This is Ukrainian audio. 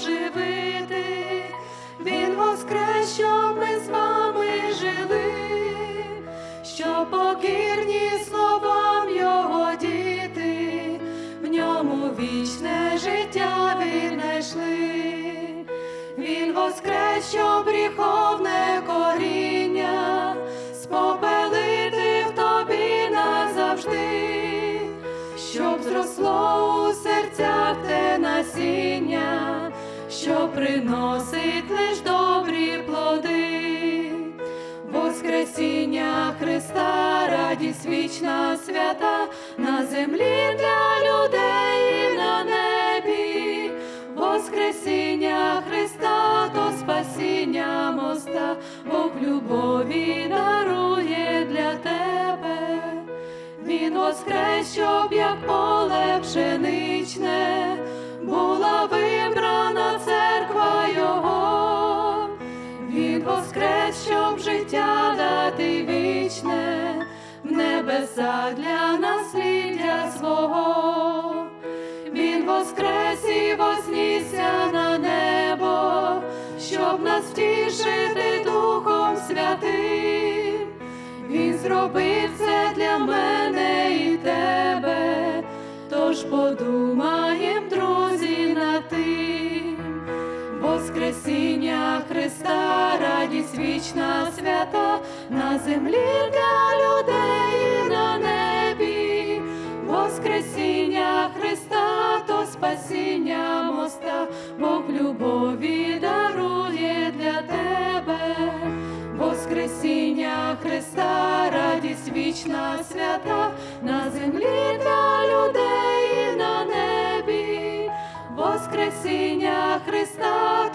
оживити. Він воскрес, щоб ми з вами жили, що покірні словам його діти, в ньому вічне життя віднайшли. Він воскрес, щоб гріховне коріння спопелити в тобі назавжди, щоб зросло у серцях те насіння, що приносить лиш добрі плоди. Воскресіння Христа, радість вічна свята на землі для людей і на небі. Воскресіння Христа, то спасіння моста, Бог любові дарує для тебе. Він воскрес, щоб як поле пшеничне, воскрес, щоб життя дати вічне, в небеса для насліддя свого. Він воскрес і вознісся на небо, щоб нас втішити Духом Святим. Він зробив це для мене і тебе, тож подумаєм, друзі, над тим. Воскресіння вічна свята на землі для людей і на небі. Воскресіння Христа, то спасіння моста, Бог любові дарує для тебе. Воскресіння Христа, радість вічна свята на землі для людей і на небі. Воскресіння Христа,